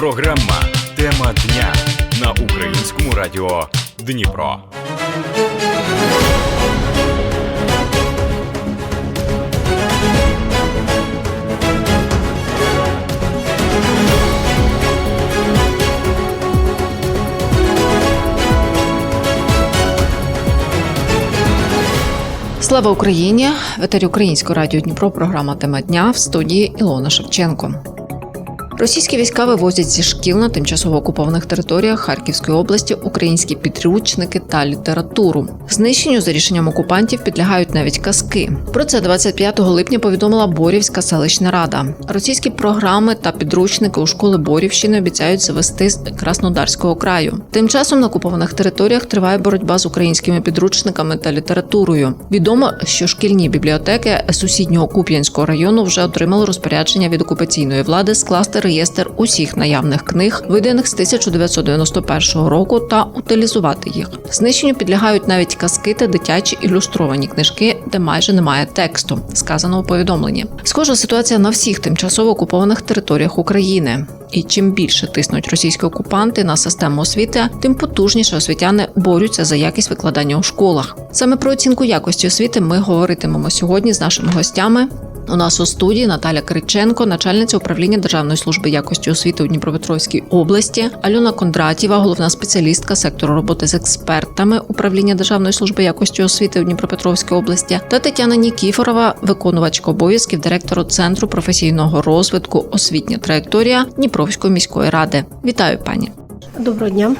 Програма Тема дня на українському радіо Дніпро. Слава Україні! В етері Українського радіо Дніпро. Програма Тема дня в студії Ілона Шевченко. Російські війська вивозять зі шкіл на тимчасово окупованих територіях Харківської області українські підручники та літературу. Знищенню за рішенням окупантів підлягають навіть казки. Про це 25 липня повідомила Борівська селищна рада. Російські програми та підручники у школи Борівщини обіцяють завести з Краснодарського краю. Тим часом на окупованих територіях триває боротьба з українськими підручниками та літературою. Відомо, що шкільні бібліотеки сусіднього Куп'янського району вже отримали розпорядження від окупаційної влади скласти реєстр усіх наявних книг, виданих з 1991 року, та утилізувати їх. Знищенню підлягають навіть казки та дитячі ілюстровані книжки, де майже немає тексту, сказано у повідомленні. Схожа ситуація на всіх тимчасово окупованих територіях України. І чим більше тиснуть російські окупанти на систему освіти, тим потужніше освітяни борються за якість викладання у школах. Саме про оцінку якості освіти ми говоритимемо сьогодні з нашими гостями. У нас у студії Наталя Кириченко, начальниця управління Державної служби якості освіти у Дніпропетровській області, Альона Кондратєва, головна спеціалістка сектору роботи з експертами управління Державної служби якості освіти у Дніпропетровській області, та Тетяна Нікіфорова, виконувачка обов'язків директору центру професійного розвитку освітня траєкторія Дніпровської міської ради. Вітаю, пані. Доброго дня.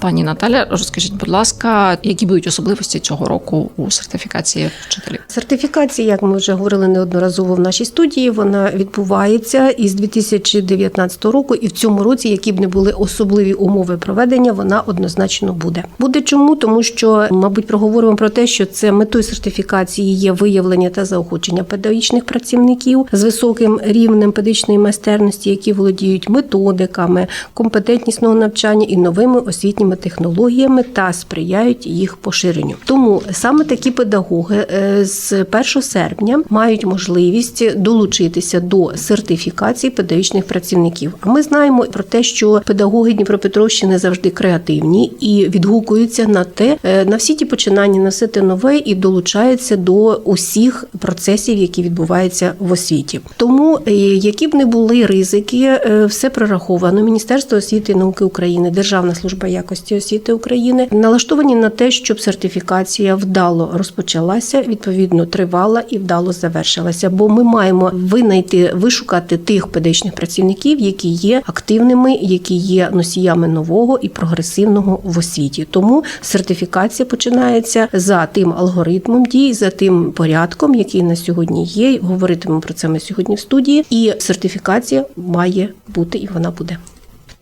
Пані Наталя, розкажіть, будь ласка, які будуть особливості цього року у сертифікації вчителів? Сертифікація, як ми вже говорили неодноразово в нашій студії, вона відбувається із 2019 року, і в цьому році, які б не були особливі умови проведення, вона однозначно буде. Буде чому? Тому що, мабуть, проговоримо про те, що це метою сертифікації є виявлення та заохочення педагогічних працівників з високим рівнем педагогічної майстерності, які володіють методиками, компетентнісного навчання і новими освітніми технологіями та сприяють їх поширенню. Тому саме такі педагоги е, з 1 серпня мають можливість долучитися до сертифікації педагогічних працівників. А ми знаємо про те, що педагоги Дніпропетровщини завжди креативні і відгукуються на те, е, на всі ті починання, те нове і долучаються до усіх процесів, які відбуваються в освіті. Тому е, які б не були ризики, все прораховано. Міністерство освіти і науки України, Державна служба якості освіти України налаштовані на те, щоб сертифікація вдало розпочалася, відповідно тривала і вдало завершилася. Бо ми маємо винайти, вишукати тих педагогічних працівників, які є активними, які є носіями нового і прогресивного в освіті. Тому сертифікація починається за тим алгоритмом дій, за тим порядком, який на сьогодні є. Говоритимемо про це ми сьогодні в студії. І сертифікація має бути і вона буде.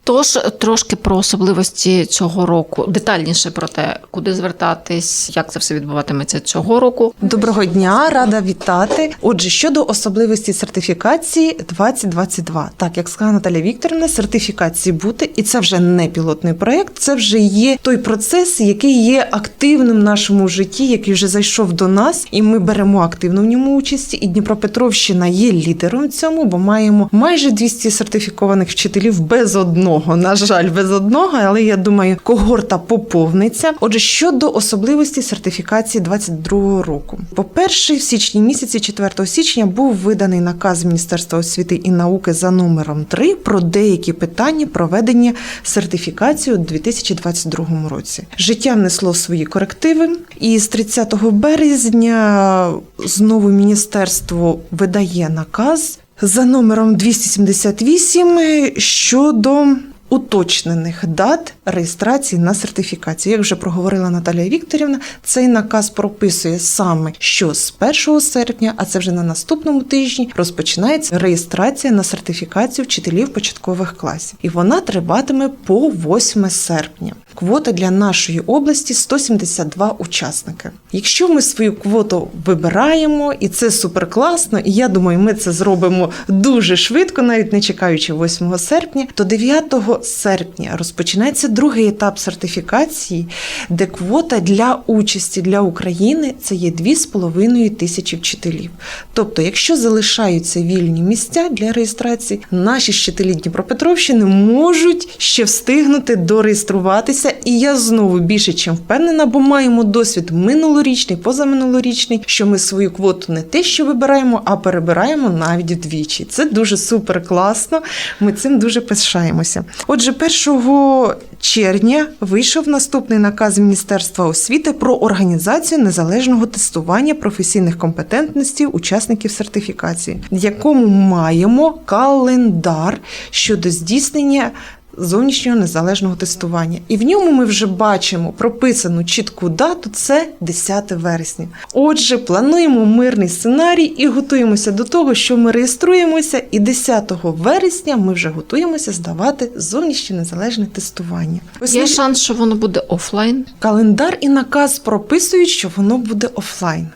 Тож трошки про особливості цього року, детальніше про те, куди звертатись, як це все відбуватиметься цього року. Доброго дня, рада вітати. Отже, щодо особливості сертифікації 2022. Так, як сказала Наталя Вікторівна, сертифікації бути, і це вже не пілотний проєкт, це вже є той процес, який є активним в нашому житті, який вже зайшов до нас, і ми беремо активно в ньому участь. І Дніпропетровщина є лідером в цьому, бо маємо майже 200 сертифікованих вчителів без одного. На жаль, без одного, але я думаю, когорта поповниться. Отже, щодо особливості сертифікації 22 року, по-перше, в січні місяці, 4 січня, був виданий наказ Міністерства освіти і науки за номером 3 про деякі питання проведення сертифікації у 2022 році. Життя внесло свої корективи, і з 30 березня знову міністерство видає наказ за номером 278 щодо уточнених дат реєстрації на сертифікацію. Як вже проговорила Наталія Вікторівна, цей наказ прописує саме, що з 1 серпня, а це вже на наступному тижні, розпочинається реєстрація на сертифікацію вчителів початкових класів, і вона триватиме по 8 серпня. Квота для нашої області 172 учасники. Якщо ми свою квоту вибираємо, і це супер класно, і я думаю, ми це зробимо дуже швидко, навіть не чекаючи 8 серпня, то 9 серпня розпочинається другий етап сертифікації, де квота для участі для України це є 2,5 тисячі вчителів. Тобто, якщо залишаються вільні місця для реєстрації, наші вчителі Дніпропетровщини можуть ще встигнути дореєструватися. І я знову більше чим впевнена, бо маємо досвід минулорічний, позаминулорічний, що ми свою квоту не те, що вибираємо, а перебираємо навіть вдвічі. Це дуже супер класно. Ми цим дуже пишаємося. Отже, 1 червня вийшов наступний наказ Міністерства освіти про організацію незалежного тестування професійних компетентностей учасників сертифікації, в якому маємо календар щодо здійснення. Зовнішнього незалежного тестування, і в ньому ми вже бачимо прописану чітку дату це 10 вересня. Отже, плануємо мирний сценарій і готуємося до того, що ми реєструємося, і 10 вересня ми вже готуємося здавати зовнішнє незалежне тестування. Ось Є шанс, що воно буде офлайн. Календар і наказ прописують, що воно буде офлайн.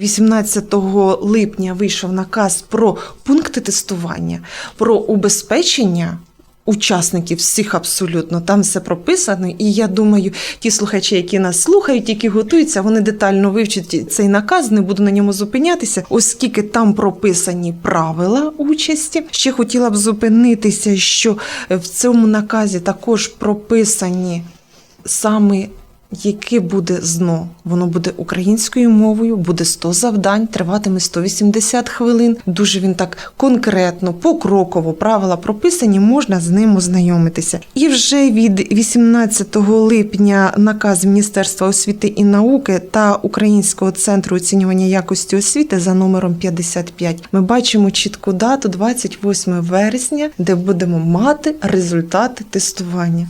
18 липня вийшов наказ про пункти тестування, про убезпечення. Учасників всіх абсолютно там все прописано, і я думаю, ті слухачі, які нас слухають, які готуються, вони детально вивчать цей наказ. Не буду на ньому зупинятися, оскільки там прописані правила участі. Ще хотіла б зупинитися, що в цьому наказі також прописані саме яке буде ЗНО. Воно буде українською мовою, буде 100 завдань, триватиме 180 хвилин. Дуже він так конкретно, покроково правила прописані, можна з ним ознайомитися. І вже від 18 липня наказ Міністерства освіти і науки та Українського центру оцінювання якості освіти за номером 55 ми бачимо чітку дату 28 вересня, де будемо мати результати тестування.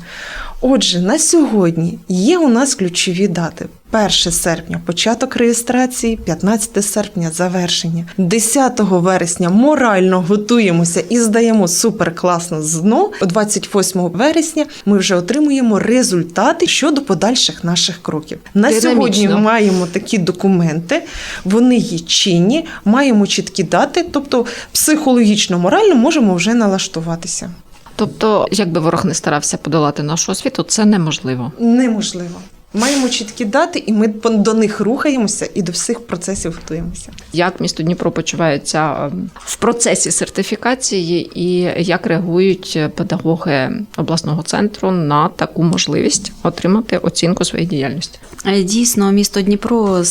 Отже, на сьогодні є у нас ключові дати. 1 серпня початок реєстрації, 15 серпня завершення. 10 вересня морально готуємося і здаємо супер класно ЗНО. 28 вересня ми вже отримуємо результати щодо подальших наших кроків. На Динамічно. сьогодні маємо такі документи, вони є чинні, маємо чіткі дати, тобто психологічно, морально можемо вже налаштуватися. Тобто, якби ворог не старався подолати нашу освіту, це неможливо. Неможливо. Маємо чіткі дати, і ми по- до них рухаємося і до всіх процесів готуємося. Як місто Дніпро почувається е, в процесі сертифікації, і як реагують педагоги обласного центру на таку можливість отримати оцінку своєї діяльності? Е, Дійсно, місто Дніпро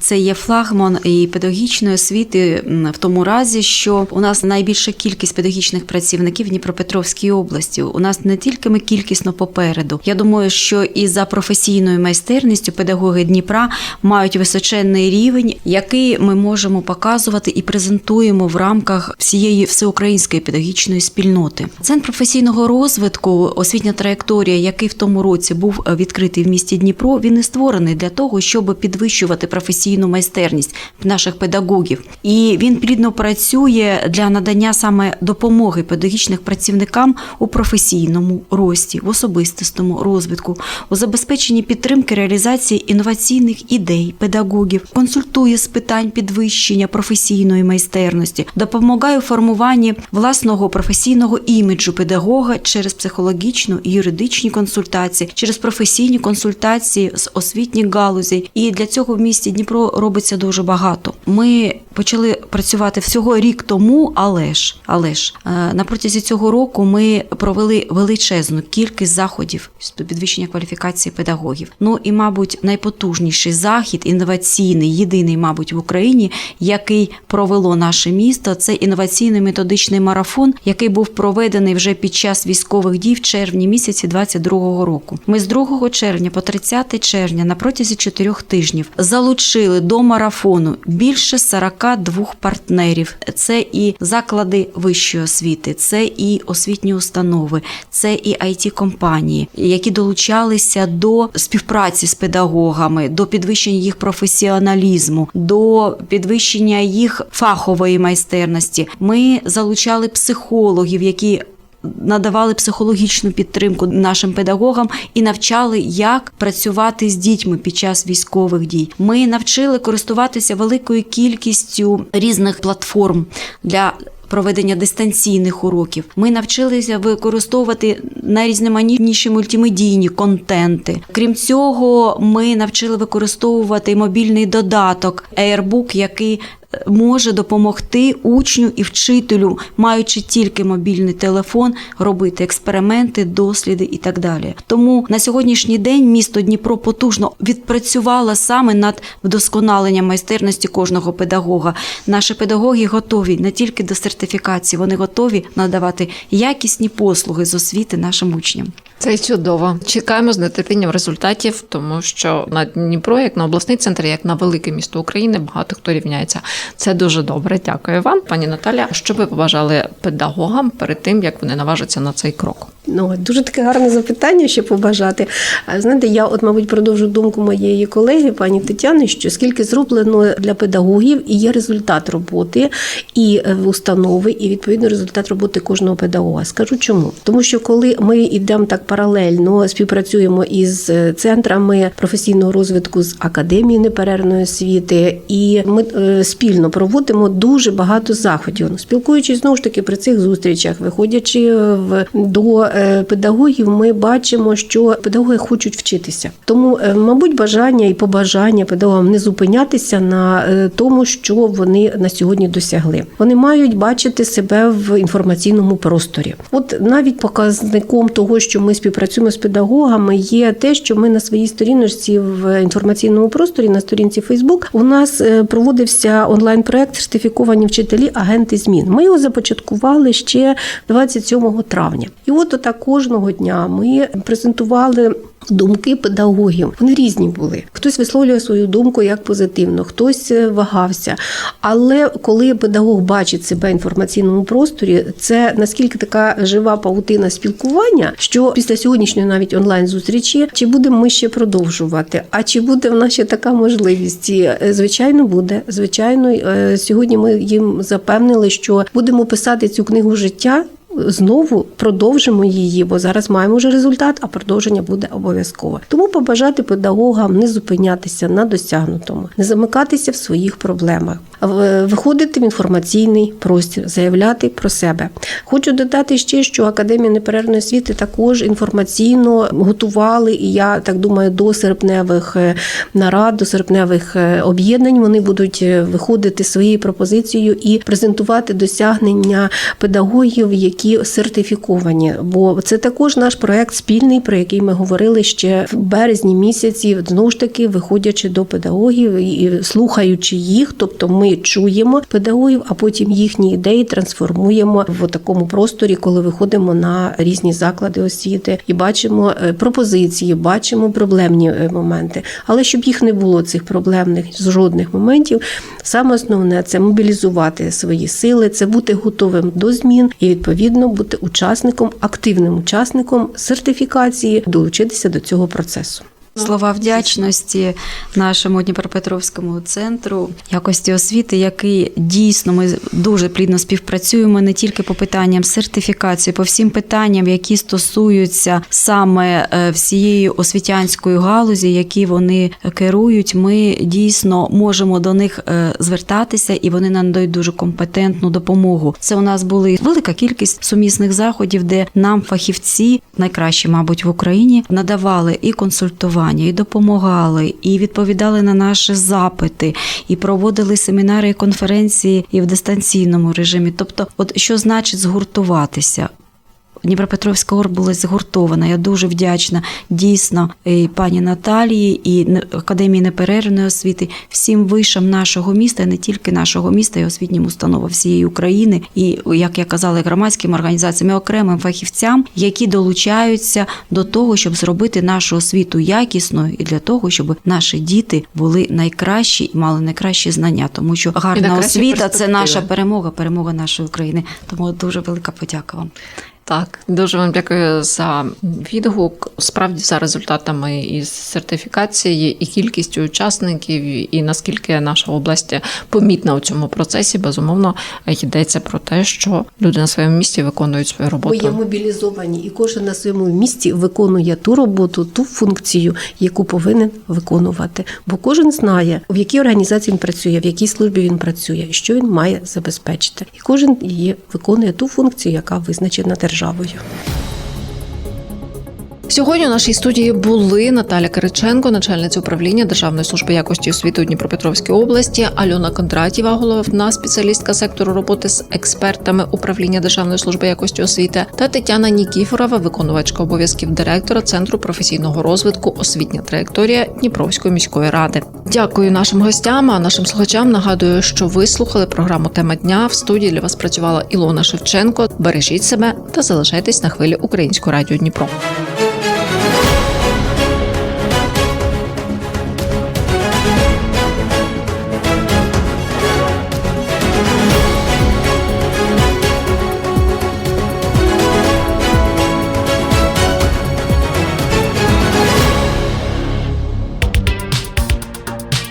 це є флагман і педагогічної освіти в тому разі, що у нас найбільша кількість педагогічних працівників в Дніпропетровській області. У нас не тільки ми кількісно попереду. Я думаю, що і за професійною майстерністю педагоги Дніпра мають височенний рівень, який ми можемо показувати і презентуємо в рамках всієї всеукраїнської педагогічної спільноти. Центр професійного розвитку, освітня траєкторія, який в тому році був відкритий в місті Дніпро, він і створений для того, щоб підвищувати професійну майстерність наших педагогів. І він плідно працює для надання саме допомоги педагогічних працівникам у професійному рості, в особистому розвитку, у забезпеченні підтримки реалізації інноваційних ідей педагогів, консультує з питань підвищення професійної майстерності, допомагає у формуванні власного професійного іміджу педагога через психологічну і юридичні консультації, через професійні консультації з освітніх галузей. І для цього в місті Дніпро робиться дуже багато. Ми почали працювати всього рік тому, але ж але ж е, на протязі цього року ми провели величезну кількість заходів з підвищення кваліфікації педагогів. Ну і, мабуть, найпотужніший захід, інноваційний, єдиний, мабуть, в Україні, який провело наше місто, це інноваційний методичний марафон, який був проведений вже під час військових дій в червні місяці 22-го року. Ми з 2 червня по 30 червня на протязі чотирьох тижнів залучили до марафону більше 42 партнерів. Це і заклади вищої освіти, це і освітні установи, це і it компанії які долучалися до співпраці з педагогами, до підвищення їх професіоналізму, до підвищення їх фахової майстерності. Ми залучали психологів, які надавали психологічну підтримку нашим педагогам і навчали, як працювати з дітьми під час військових дій. Ми навчили користуватися великою кількістю різних платформ для проведення дистанційних уроків. Ми навчилися використовувати найрізноманітніші мультимедійні контенти. Крім цього, ми навчили використовувати мобільний додаток Airbook, який може допомогти учню і вчителю, маючи тільки мобільний телефон, робити експерименти, досліди і так далі. Тому на сьогоднішній день місто Дніпро потужно відпрацювало саме над вдосконаленням майстерності кожного педагога. Наші педагоги готові не тільки до сертифікації, вони готові надавати якісні послуги з освіти нашим учням. Це чудово. Чекаємо з нетерпінням результатів, тому що на Дніпро, як на обласний центр, як на велике місто України, багато хто рівняється. Це дуже добре. Дякую вам, пані Наталя. Що ви побажали педагогам перед тим, як вони наважаться на цей крок? Ну, дуже таке гарне запитання, що побажати. Знаєте, я, от, мабуть, продовжу думку моєї колеги, пані Тетяни, що скільки зроблено для педагогів і є результат роботи і е, установи, і відповідно результат роботи кожного педагога. Скажу чому? Тому що коли ми йдемо так паралельно, співпрацюємо із е, центрами професійного розвитку з академією неперервної освіти, і ми е, спільно проводимо дуже багато заходів. Ну, Спілкуючись знову ж таки при цих зустрічах, виходячи в до педагогів, ми бачимо, що педагоги хочуть вчитися. Тому, е, мабуть, бажання і побажання педагогам не зупинятися на е, тому, що вони на сьогодні досягли. Вони мають бачити себе в інформаційному просторі. От навіть показником того, що ми співпрацюємо з педагогами, є те, що ми на своїй сторіночці в інформаційному просторі на сторінці Фейсбук у нас е, проводився онлайн-проект сертифіковані вчителі агенти змін. Ми його започаткували ще 27 травня. І от отак кожного дня ми презентували. Думки педагогів вони різні були. Хтось висловлює свою думку як позитивно, хтось е, вагався. Але коли педагог бачить себе в інформаційному просторі, це наскільки така жива паутина спілкування, що після сьогоднішньої навіть онлайн зустрічі чи будемо ми ще продовжувати? А чи буде в нас ще така можливість? Е, Звичайно, буде. Звичайно, е, сьогодні ми їм запевнили, що будемо писати цю книгу життя. Знову продовжимо її, бо зараз маємо вже результат, а продовження буде обов'язково. Тому побажати педагогам не зупинятися на досягнутому, не замикатися в своїх проблемах, виходити в інформаційний простір, заявляти про себе. Хочу додати ще, що Академія неперервної освіти також інформаційно готували, і я так думаю, до серпневих е, нарад, до серпневих е, об'єднань вони будуть е, виходити своєю пропозицією і презентувати досягнення педагогів, які сертифіковані. Бо це також наш проект спільний, про який ми говорили ще в березні місяці. Знову ж таки, виходячи до педагогів і слухаючи їх, тобто ми чуємо педагогів, а потім їхні ідеї трансформуємо в такому просторі, коли виходимо на різні заклади освіти і бачимо е, пропозиції, бачимо проблемні е, моменти. Але щоб їх не було цих проблемних жодних моментів, саме основне це мобілізувати свої сили, це бути готовим до змін і відповідно бути учасником, активним учасником сертифікації, долучитися до цього процесу. Слова вдячності нашому Дніпропетровському центру якості освіти, який дійсно ми дуже плідно співпрацюємо не тільки по питанням сертифікації, по всім питанням, які стосуються саме е, всієї освітянської галузі, які вони керують. Ми дійсно можемо до них е, звертатися, і вони нам дають дуже компетентну допомогу. Це у нас були велика кількість сумісних заходів, де нам фахівці, найкращі, мабуть, в Україні, надавали і консультування, і допомагали, і відповідали на наші запити, і проводили семінари і конференції і в дистанційному режимі. Тобто, от що значить згуртуватися? Дніпропетровська область згуртована. Я дуже вдячна дійсно і пані Наталії і Академії неперервної освіти, всім вишам нашого міста, і не тільки нашого міста, і освітнім установам всієї України, і як я казала, громадським організаціям, і окремим фахівцям, які долучаються до того, щоб зробити нашу освіту якісною, і для того, щоб наші діти були найкращі і мали найкращі знання, тому що гарна освіта це наша перемога, перемога нашої України. Тому дуже велика подяка вам. Так, дуже вам дякую за відгук. Справді за результатами із сертифікації і кількістю учасників, і наскільки наша область помітна у цьому процесі, безумовно йдеться про те, що люди на своєму місці виконують свою Ми є мобілізовані, і кожен на своєму місці виконує ту роботу, ту функцію, яку повинен виконувати. Бо кожен знає, в якій організації він працює, в якій службі він працює, що він має забезпечити. І кожен її виконує ту функцію, яка визначена державою. Сьогодні у нашій студії були Наталя Кириченко, начальниця управління Державної служби якості освіти у Дніпропетровській області, Альона Кондратєва, головна спеціалістка сектору роботи з експертами управління Державної служби якості освіти, та Тетяна Нікіфорова, виконувачка обов'язків директора Центру професійного розвитку Освітня траєкторія Дніпровської міської ради. Дякую нашим гостям. А нашим слухачам нагадую, що ви слухали програму Тема дня. В студії для вас працювала Ілона Шевченко. Бережіть себе та залишайтесь на хвилі Українського радіо Дніпро.